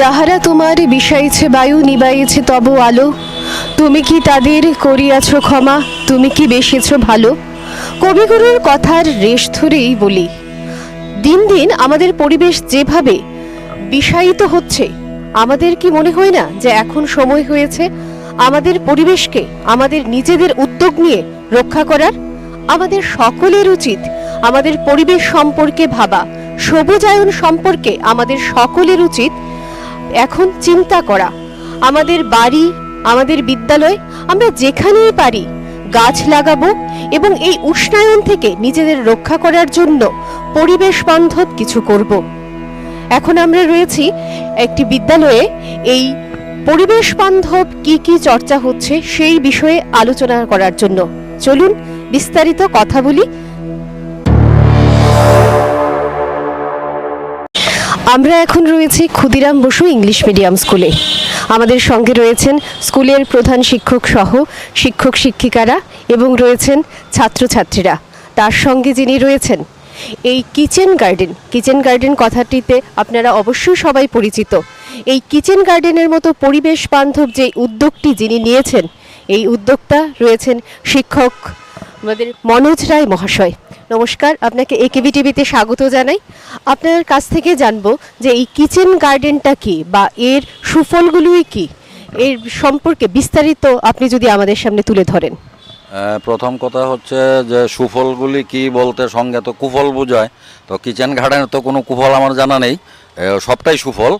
যাহারা তোমার বিষাইছে বায়ু নিবাইছে তব আলো, তুমি কি তাদের করিয়াছ ক্ষমা, তুমি কি বেসেছ ভালো? কবিগুরুর কথার রেশ ধরেই বলি, দিন দিন আমাদের পরিবেশ যেভাবে বিষায়িত হচ্ছে, আমাদের কি মনে হয় না যে এখন সময় হয়েছে আমাদের পরিবেশকে, আমাদের নিজেদের উদ্যোগ নিয়ে রক্ষা করার? আমাদের সকলের উচিত আমাদের পরিবেশ সম্পর্কে ভাবা, সবুজায়ন সম্পর্কে আমাদের সকলের উচিত এখন চিন্তা করা। আমাদের বাড়ি, আমাদের বিদ্যালয়, আমরা যেখানেই পারি গাছ লাগাবো এবং এই উষ্ণায়ন থেকে নিজেদের রক্ষা করার জন্য পরিবেশ বান্ধব কিছু করব। এখন আমরা রয়েছি একটি বিদ্যালয়ে। এই পরিবেশ বান্ধব কি কি চর্চা হচ্ছে সেই বিষয়ে আলোচনা করার জন্য। চলুন বিস্তারিত কথা বলি। আমরা এখন রয়েছি ক্ষুদিরাম বসু ইংলিশ মিডিয়াম স্কুলে। আমাদের সঙ্গে রয়েছেন স্কুলের প্রধান শিক্ষক সহ শিক্ষক শিক্ষিকারা এবং রয়েছেন ছাত্রছাত্রীরা। তার সঙ্গে যিনি রয়েছেন, এই কিচেন গার্ডেন। কিচেন গার্ডেন কথাটিতে আপনারা অবশ্যই সবাই পরিচিত। এই কিচেন গার্ডেনের মতো পরিবেশ বান্ধব যে উদ্যোগটি যিনি নিয়েছেন, এই উদ্যোক্তা রয়েছেন শিক্ষক আমাদের মনোজ রায় মহাশয়। নমস্কার, আপনাকে একেবি টিভিতে স্বাগত জানাই। আপনার কাছ থেকে জানব যে এই কিচেন গার্ডেনটা কি বা এর সুফলগুলোই কি? এর সম্পর্কে বিস্তারিত আপনি যদি আমাদের সামনে তুলে ধরেন। প্রথম কথা হচ্ছে যে সুফলগুলি কি বলতে সঙ্গে তো কুফল বোঝায়। তো কিচেন গার্ডেনের তো কোনো কুফল আমার জানা নেই সবটাই সুফল।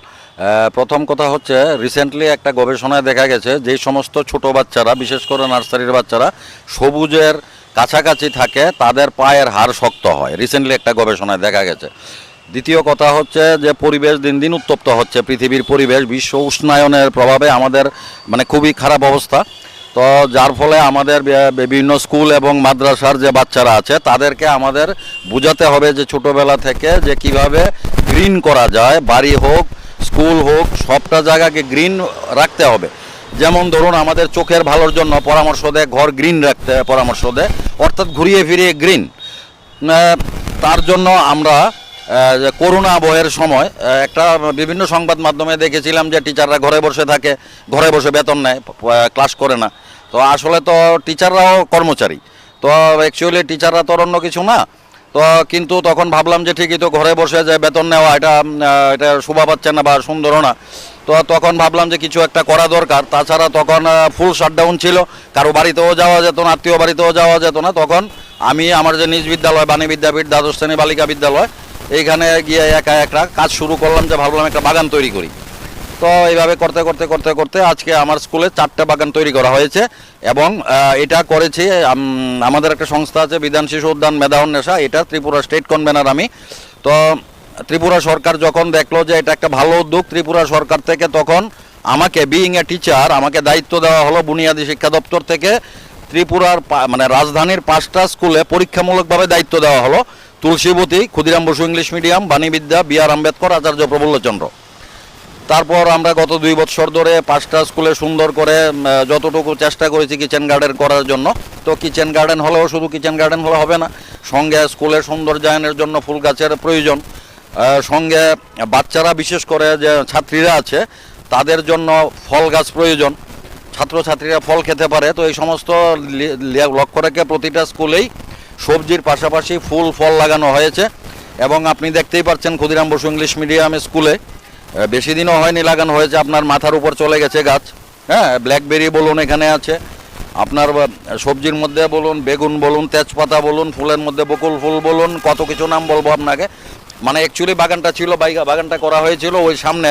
প্রথম কথা হচ্ছে রিসেন্টলি একটা গবেষণায় দেখা গেছে যে সমস্ত ছোট বাচ্চারা, বিশেষ করে নার্সারির বাচ্চারা, সবুজের কাছাকাছি থাকে, তাদের পায়ের হাড় শক্ত হয়। রিসেন্টলি একটা গবেষণায় দেখা গেছে। দ্বিতীয় কথা হচ্ছে যে পরিবেশ দিন দিন উত্তপ্ত হচ্ছে। পৃথিবীর পরিবেশ, বিশ্ব উষ্ণায়নের প্রভাবে আমাদের মানে খুবই খারাপ অবস্থা। তো যার ফলে আমাদের বিভিন্ন স্কুল এবং মাদ্রাসার যে বাচ্চারা আছে, তাদেরকে আমাদের বোঝাতে হবে যে ছোটোবেলা থেকে যে কীভাবে গ্রিন করা যায়। বাড়ি হোক, স্কুল হোক, সবটা জায়গাকে গ্রিন রাখতে হবে। যেমন ধরুন আমাদের চোখের ভালোর জন্য পরামর্শ দেয়, ঘর গ্রিন রাখতে পরামর্শ দেয়, অর্থাৎ ঘুরিয়ে ফিরিয়ে গ্রিন তার জন্য আমরা করোনা বয়ের সময় একটা বিভিন্ন সংবাদ মাধ্যমে দেখেছিলাম যে টিচাররা ঘরে বসে থাকে, ঘরে বসে বেতন নেয় ক্লাস করে না। তো আসলে তো টিচাররাও কর্মচারী। তো অ্যাকচুয়ালি টিচাররা তো অন্য কিছু না। তো কিন্তু তখন ভাবলাম যে ঠিকই তো ঘরে বসে যে বেতন নেওয়া, এটা এটা শোভা পাচ্ছে না বা সুন্দরও না। তো তখন ভাবলাম যে কিছু একটা করা দরকার। তাছাড়া তখন ফুল শাটডাউন ছিল। কারও বাড়িতেও যাওয়া যেত না, আত্মীয় বাড়িতেও যাওয়া যেত না। তখন আমি আমার যে নিজ বিদ্যালয়, বাণী বিদ্যাপীঠ, দ্বাদশ শ্রেণি বালিকা বিদ্যালয়, এইখানে গিয়ে একা একা কাজ শুরু করলাম যে ভাবলাম একটা বাগান তৈরি করি। তো এইভাবে করতে করতে করতে করতে আজকে আমার স্কুলে চারটে বাগান তৈরি করা হয়েছে এবং এটা করেছি আমাদের একটা সংস্থা আছে, বিধান শিশু উদ্যান মেধাউন নেশা এটা ত্রিপুরা স্টেট কনভেনার আমি। তো ত্রিপুরা সরকার যখন দেখল যে এটা একটা ভালো উদ্যোগ, ত্রিপুরা সরকার থেকে তখন আমাকে বিইং এ টিচার আমাকে দায়িত্ব দেওয়া হলো বুনিয়াদী শিক্ষা দপ্তর থেকে। ত্রিপুরার মানে রাজধানীর পাঁচটা স্কুলে পরীক্ষামূলকভাবে দায়িত্ব দেওয়া হলো। Tulsibati, Khudiram Basu English medium Banividya B R Ambedkar, Acharya Prafullachandra. তারপর আমরা গত দুই বছর ধরে পাঁচটা স্কুলে সুন্দর করে যতটুকু চেষ্টা করেছি কিচেন গার্ডেন করার জন্য। তো কিচেন গার্ডেন হলেও শুধু কিচেন গার্ডেন হলে হবে না, সঙ্গে স্কুলের সৌন্দর্যায়নের জন্য ফুল গাছের প্রয়োজন। সঙ্গে বাচ্চারা বিশেষ করে যে ছাত্রীরা আছে, তাদের জন্য ফল গাছ প্রয়োজন। ছাত্রছাত্রীরা ফল খেতে পারে, তো এই সমস্ত লক্ষ্য রেখে প্রতিটা স্কুলেই সবজির পাশাপাশি ফুল, ফল লাগানো হয়েছে। এবং আপনি দেখতেই পাচ্ছেন ক্ষুদিরাম বসু ইংলিশ মিডিয়াম স্কুলে বেশি দিনও হয়নি লাগানো, হয়েছে আপনার মাথার উপর চলে গেছে গাছ। হ্যাঁ ব্ল্যাকবেরি বলুন এখানে আছে। আপনার সবজির মধ্যে বলুন, বেগুন বলুন, তেজপাতা বলুন, ফুলের মধ্যে বকুল ফুল বলুন, কত কিছু নাম বলব আপনাকে। মানে অ্যাকচুয়ালি বাগানটা ছিল বাগানটা করা হয়েছিল ওই সামনে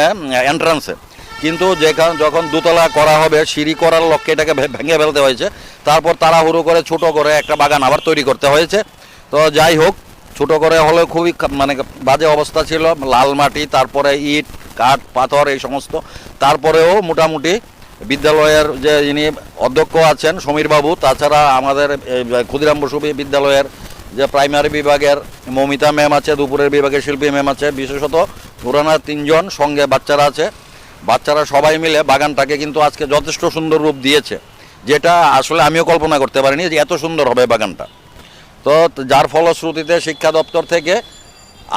এন্ট্রান্সে কিন্তু যেখানে, যখন দুতলা করা হবে, সিঁড়ি করার লক্ষ্যে এটাকে ভেঙে ফেলতে হয়েছে। তারপর তাড়াহুড়ো করে ছোট করে একটা বাগান আবার তৈরি করতে হয়েছে। তো যাই হোক, ছোট করে হলেও খুবই মানে বাজে অবস্থা ছিল, লাল মাটি, তারপরে ইট কাঠ, পাথর, এই সমস্ত। তারপরেও মোটামুটি বিদ্যালয়ের যে যিনি অধ্যক্ষ আছেন সমীরবাবু, তাছাড়া আমাদের ক্ষুদিরাম বসু বিদ্যালয়ের যে প্রাইমারি বিভাগের মমিতা ম্যাম আছে, দুপুরের বিভাগের শিল্পী ম্যাম আছে, বিশেষত পুরানা তিনজন সঙ্গে বাচ্চারা আছে। বাচ্চারা সবাই মিলে বাগানটাকে কিন্তু আজকে যথেষ্ট সুন্দর রূপ দিয়েছে, যেটা আসলে আমিও কল্পনা করতে পারিনি যে এত সুন্দর হবে বাগানটা। তো যার ফলশ্রুতিতে শিক্ষা দপ্তর থেকে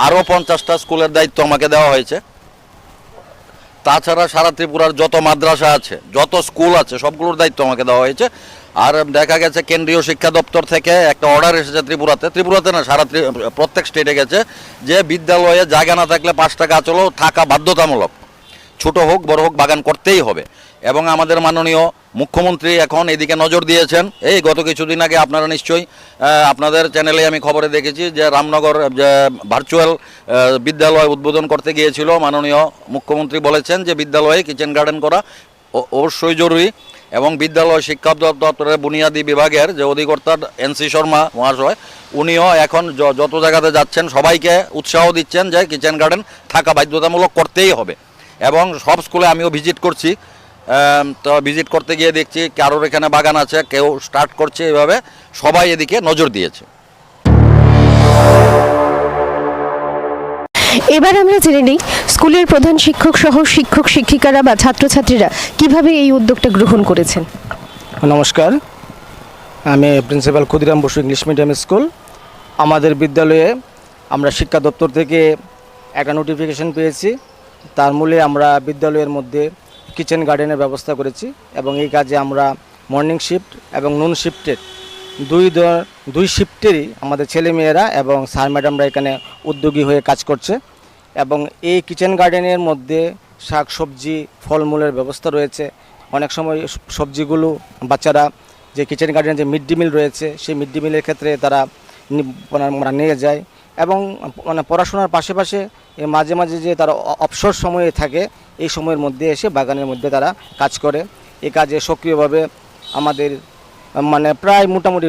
আরও পঞ্চাশটা স্কুলের দায়িত্ব আমাকে দেওয়া হয়েছে। তাছাড়া সারা ত্রিপুরার যত মাদ্রাসা আছে, যত স্কুল আছে, সবগুলোর দায়িত্ব আমাকে দেওয়া হয়েছে। আর দেখা গেছে কেন্দ্রীয় শিক্ষা দপ্তর থেকে একটা অর্ডার এসেছে ত্রিপুরাতে। ত্রিপুরাতে না, সারা প্রত্যেক স্টেটে গেছে যে বিদ্যালয়ে জায়গা না থাকলে পাঁচ টাকা চলো থাকা বাধ্যতামূলক। ছোট হোক, বড় হোক, বাগান করতেই হবে। এবং আমাদের মাননীয় মুখ্যমন্ত্রী এখন এদিকে নজর দিয়েছেন। এই গত কিছুদিন আগে আপনারা নিশ্চয়ই আপনাদের চ্যানেলে আমি খবরে দেখেছি যে রামনগর ভার্চুয়াল বিদ্যালয় উদ্বোধন করতে গিয়েছিল। মাননীয় মুখ্যমন্ত্রী বলেছেন যে বিদ্যালয়ে কিচেন গার্ডেন করা অবশ্যই জরুরি। এবং বিদ্যালয় শিক্ষা দপ্তরের বুনিয়াদী বিভাগের যে অধিকর্তা এনসি শর্মা মহাশয়, উনিও এখন যত জায়গাতে যাচ্ছেন, সবাইকে উৎসাহ দিচ্ছেন যে কিচেন গার্ডেন থাকা বাধ্যতামূলক করতেই হবে। এবং সব স্কুলে আমিও ভিজিট করছি। তো ভিজিট করতে গিয়ে দেখছি কারোর এখানে বাগান আছে কেউ স্টার্ট করছে এভাবে সবাই এদিকে নজর দিয়েছে। এবার আমরা জেনে নিই স্কুলের প্রধান শিক্ষক সহ শিক্ষক শিক্ষিকারা বা ছাত্রছাত্রীরা কীভাবে এই উদ্যোগটা গ্রহণ করেছেন? নমস্কার আমি principal Khudiram Basu English medium school. আমাদের বিদ্যালয়ে আমরা শিক্ষা দপ্তর থেকে একটা নোটিফিকেশন পেয়েছি। তার মূলে আমরা বিদ্যালয়ের মধ্যে কিচেন গার্ডেনের ব্যবস্থা করেছি এবং এই কাজে আমরা মর্নিং শিফট এবং নুন শিফটের দুই দুই শিফটেরই আমাদের ছেলেমেয়েরা এবং স্যার ম্যাডামরা এখানে উদ্যোগী হয়ে কাজ করছে এবং এই কিচেন গার্ডেনের মধ্যে শাক সবজি ফলমূলের ব্যবস্থা রয়েছে। অনেক সময় সবজিগুলো বাচ্চারা যে কিচেন গার্ডেনে যে মিড ডে মিল রয়েছে, সেই মিড ডে মিলের ক্ষেত্রে তারা মানে নিয়ে যায়। এবং মানে পড়াশোনার পাশাপাশি মাঝে মাঝে যে তারা অবসর সময়ে থাকে, এই সময়ের মধ্যে এসে বাগানের মধ্যে তারা কাজ করে। এই কাজে সক্রিয়ভাবে আমাদের মানে প্রায় মোটামুটি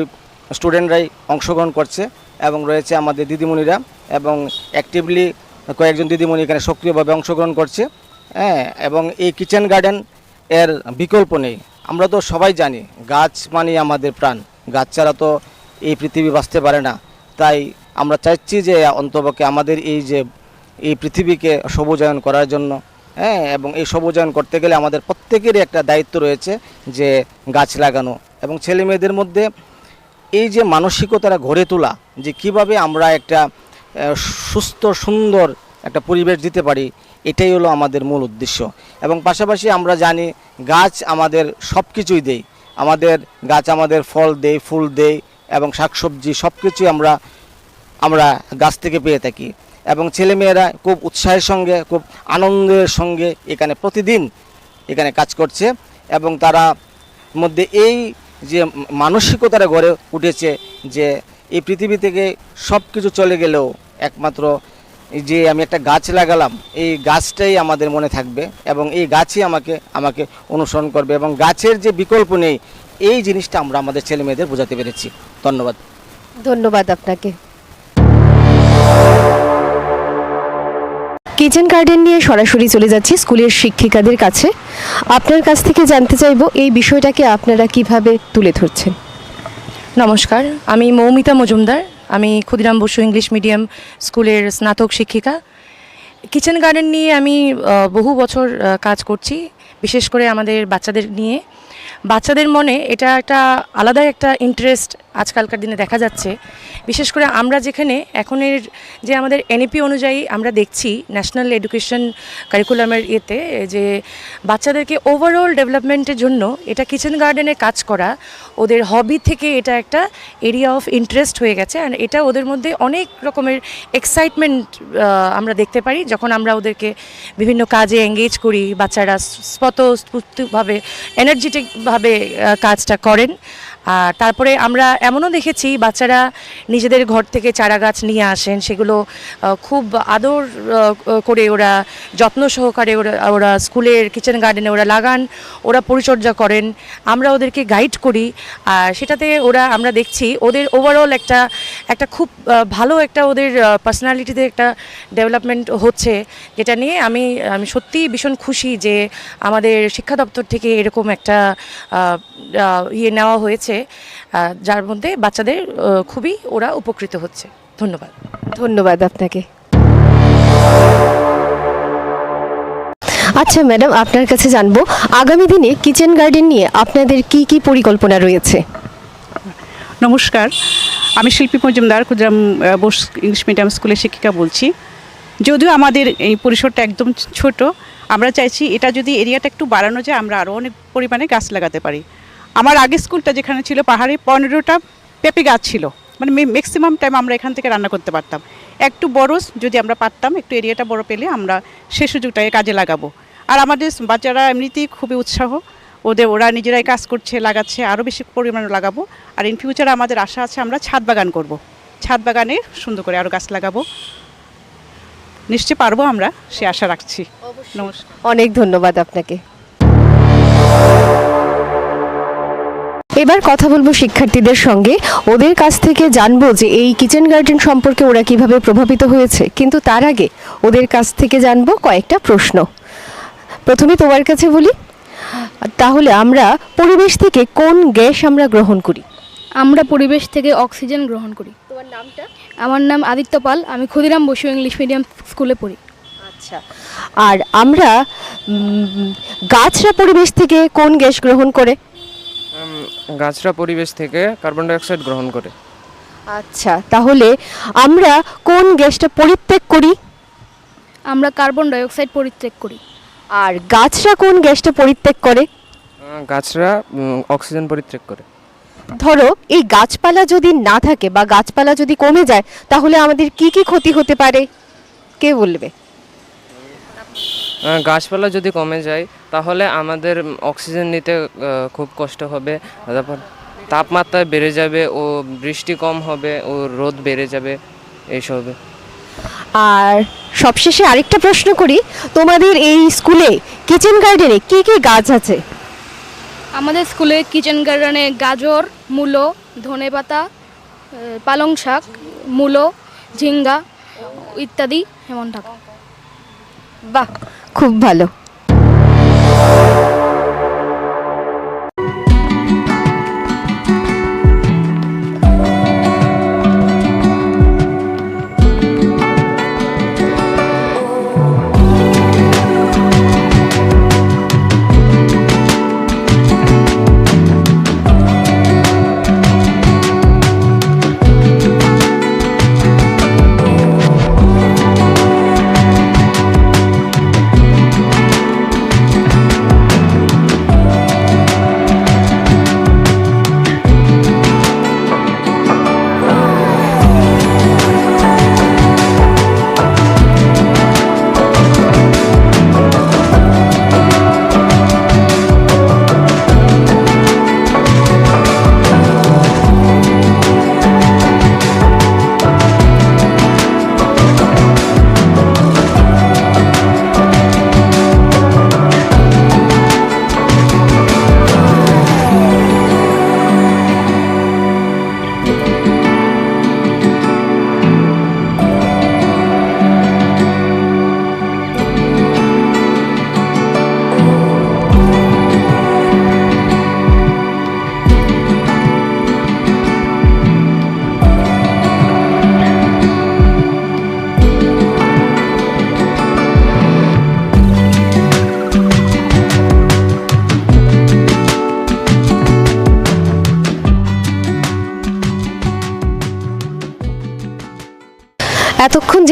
স্টুডেন্টরাই অংশগ্রহণ করছে এবং রয়েছে আমাদের দিদিমণিরা এবং অ্যাক্টিভলি কয়েকজন দিদিমণি এখানে সক্রিয়ভাবে অংশগ্রহণ করছে। হ্যাঁ এবং এই কিচেন গার্ডেন এর বিকল্প নেই। আমরা তো সবাই জানি, গাছ মানে আমাদের প্রাণ। গাছ ছাড়া তো এই পৃথিবী বাঁচতে পারে না। তাই আমরা চাইছি যে অন্তপক্ষে আমাদের এই যে, এই পৃথিবীকে সবুজায়ন করার জন্য হ্যাঁ এবং এই সবুজায়ন করতে গেলে আমাদের প্রত্যেকেরই একটা দায়িত্ব রয়েছে যে গাছ লাগানো এবং ছেলে মেয়েদের মধ্যে এই যে মানসিকতাটা গড়ে তোলা, যে কীভাবে আমরা একটা সুস্থ, সুন্দর একটা পরিবেশ দিতে পারি, এটাই হলো আমাদের মূল উদ্দেশ্য। এবং পাশাপাশি আমরা জানি গাছ আমাদের সব কিছুই দেয়। আমাদের গাছ আমাদের ফল দেয়, ফুল দেয় এবং শাকসবজি সব কিছুই আমরা আমরা গাছ থেকে পেয়ে থাকি। এবং ছেলেমেয়েরা খুব উৎসাহের সঙ্গে, খুব আনন্দের সঙ্গে এখানে প্রতিদিন এখানে কাজ করছে এবং তারা মধ্যে এই যে মানসিকতাটা গড়ে উঠেছে যে এই পৃথিবী থেকে সব কিছু চলে গেলেও একমাত্র যে আমি একটা গাছ লাগালাম, এই গাছটাই আমাদের মনে থাকবে এবং এই গাছই আমাকে আমাকে অনুসরণ করবে এবং গাছের যে বিকল্প নেই, এই জিনিসটা আমরা আমাদের ছেলেমেয়েদের বোঝাতে পেরেছি। ধন্যবাদ। ধন্যবাদ আপনাকে। কিচেন গার্ডেন নিয়ে সরাসরি চলে যাচ্ছি স্কুলের শিক্ষিকাদের কাছে। আপনার কাছ থেকে জানতে চাইব, এই বিষয়টাকে আপনারা কীভাবে তুলে ধরছেন? নমস্কার, আমি মৌমিতা মজুমদার। আমি ক্ষুদিরাম বসু ইংলিশ মিডিয়াম স্কুলের স্নাতক শিক্ষিকা। কিচেন গার্ডেন নিয়ে আমি বহু বছর কাজ করছি, বিশেষ করে আমাদের বাচ্চাদের নিয়ে। বাচ্চাদের মনে এটা একটা আলাদা একটা ইন্টারেস্ট আজকালকার দিনে দেখা যাচ্ছে। বিশেষ করে আমরা যেখানে এখনের যে আমাদের এনইপি অনুযায়ী আমরা দেখছি ন্যাশনাল এডুকেশন কারিকুলামের ইয়েতে যে বাচ্চাদেরকে ওভারঅল ডেভেলপমেন্টের জন্য এটা কিচেন গার্ডেনে কাজ করা ওদের হবি থেকে এটা একটা এরিয়া অফ ইন্টারেস্ট হয়ে গেছে। আর এটা ওদের মধ্যে অনেক রকমের এক্সাইটমেন্ট আমরা দেখতে পারি যখন আমরা ওদেরকে বিভিন্ন কাজে এঙ্গেজ করি, বাচ্চারা স্বতঃস্ফূর্তভাবে এনার্জেটিকভাবে কাজটা করেন। আর তারপরে আমরা এমনও দেখেছি বাচ্চারা নিজেদের ঘর থেকে চারা গাছ নিয়ে আসেন, সেগুলো খুব আদর করে ওরা যত্ন সহকারে ওরা ওরা স্কুলের কিচেন গার্ডেনে ওরা লাগান, ওরা পরিচর্যা করেন, আমরা ওদেরকে গাইড করি, আর সেটাতে ওরা, আমরা দেখছি ওদের ওভারঅল একটা একটা খুব ভালো একটা ওদের পার্সোনালিটিতে একটা ডেভেলপমেন্ট হচ্ছে, যেটা নিয়ে আমি আমি সত্যিই ভীষণ খুশি যে আমাদের শিক্ষা দপ্তর থেকে এরকম একটা ইয়ে নেওয়া হয়েছে যার মধ্যে বাচ্চাদের খুবই ওরা উপকৃত হচ্ছে। ধন্যবাদ। ধন্যবাদ আপনাকে। আচ্ছা ম্যাডাম আপনার কাছে জানব আগামী দিনে কিচেন গার্ডেন নিয়ে আপনাদের কি কি পরিকল্পনা রয়েছে? নমস্কার। আমি শিল্পী মজুমদার ক্ষুদ্রাম বোস ইংলিশ মিডিয়াম স্কুলের শিক্ষিকা বলছি। যদিও আমাদের এই পরিসরটা একদম ছোট আমরা চাইছি এটা যদি এরিয়াটা একটু বাড়ানো যায় আমরা আরও অনেক পরিমাণে গাছ লাগাতে পারি। আমার আগের স্কুলটা যেখানে ছিল পাহাড়ে পনেরোটা পেঁপে গাছ ছিল। মানে ম্যাক্সিমাম টাইম আমরা এখান থেকে রান্না করতে পারতাম। একটু বড় যদি আমরা পারতাম একটু এরিয়াটা বড় পেলে আমরা সে সুযোগটাকে কাজে লাগাবো। আর আমাদের বাচ্চারা এমনিতেই খুবই উৎসাহ। ওদের ওরা নিজেরাই কাজ করছে লাগাচ্ছে আরও বেশি পরিমাণে লাগাবো। আর ইন ফিউচারে আমাদের আশা আছে আমরা ছাদ বাগান করব। ছাদ বাগানে সুন্দর করে আরও গাছ লাগাবো। নিশ্চয়ই পারব আমরা সে আশা রাখছি। নমস্কার। অনেক ধন্যবাদ আপনাকে। এবার কথা বলব শিক্ষার্থীদের সঙ্গে। ওদের কাছ থেকে জানব যে এই কিচেন গার্ডেন সম্পর্কে ওরা কীভাবে প্রভাবিত হয়েছে। কিন্তু তার আগে ওদের কাছ থেকে জানব কয়েকটা প্রশ্ন। প্রথমে তোমার কাছে বলি তাহলে আমরা পরিবেশ থেকে কোন গ্যাস আমরা গ্রহণ করি? আমরা পরিবেশ থেকে অক্সিজেন গ্রহণ করি। তোমার নামটা? আমার নাম আদিত্য পাল আমি ক্ষুদিরাম বসু ইংলিশ মিডিয়াম স্কুলে পড়ি। আচ্ছা আর আমরা গাছরা পরিবেশ থেকে কোন গ্যাস গ্রহণ করে? গাছরা পরিবেশ থেকে কার্বন ডাইঅক্সাইড গ্রহণ করে। আচ্ছা তাহলে আমরা কোন গ্যাসটা পরিত্যাগ করি? আমরা কার্বন ডাইঅক্সাইড পরিত্যাগ করি। আর গাছরা কোন গ্যাসটা পরিত্যাগ করে? গাছরা অক্সিজেন পরিত্যাগ করে। ধরো এই গাছপালা যদি না থাকে বা গাছপালা যদি কমে যায় তাহলে আমাদের কি কি ক্ষতি হতে পারে? কে বলবে? গাছপালা যদি কমে যায় তাহলে আমাদের অক্সিজেন নিতে খুব কষ্ট হবে। তারপর তাপমাত্রা বেড়ে যাবে ও বৃষ্টি কম হবে ও রোদ বেড়ে যাবে এইসবে। আর সবশেষে আরেকটা প্রশ্ন করি তোমাদের এই স্কুলে কিচেন গার্ডেনে কি কি গাছ আছে? আমাদের স্কুলে কিচেন গার্ডেনে গাজর মূলো ধনেপাতা আহ, পালং শাক মূলো ঝিঙ্গা ইত্যাদি এমন থাকে বাহ! খুব ভালো।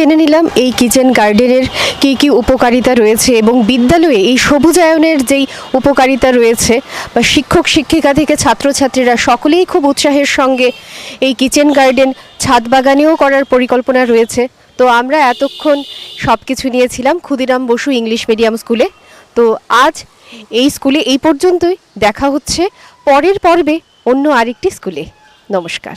জেনে নিলাম এই কিচেন গার্ডেনের কি কি উপকারিতা রয়েছে এবং বিদ্যালয়ে এই সবুজায়নের যেই উপকারিতা রয়েছে, বা শিক্ষক, শিক্ষিকা থেকে ছাত্রছাত্রীরা সকলেই খুব উৎসাহের সঙ্গে এই কিচেন গার্ডেন ছাদ বাগানেও করার পরিকল্পনা রয়েছে। তো আমরা এতক্ষণ সব কিছু নিয়েছিলাম ক্ষুদিরাম বসু ইংলিশ মিডিয়াম স্কুলে। তো আজ এই স্কুলে এই পর্যন্তই। দেখা হচ্ছে পরের পর্বে অন্য আরেকটি স্কুলে। নমস্কার।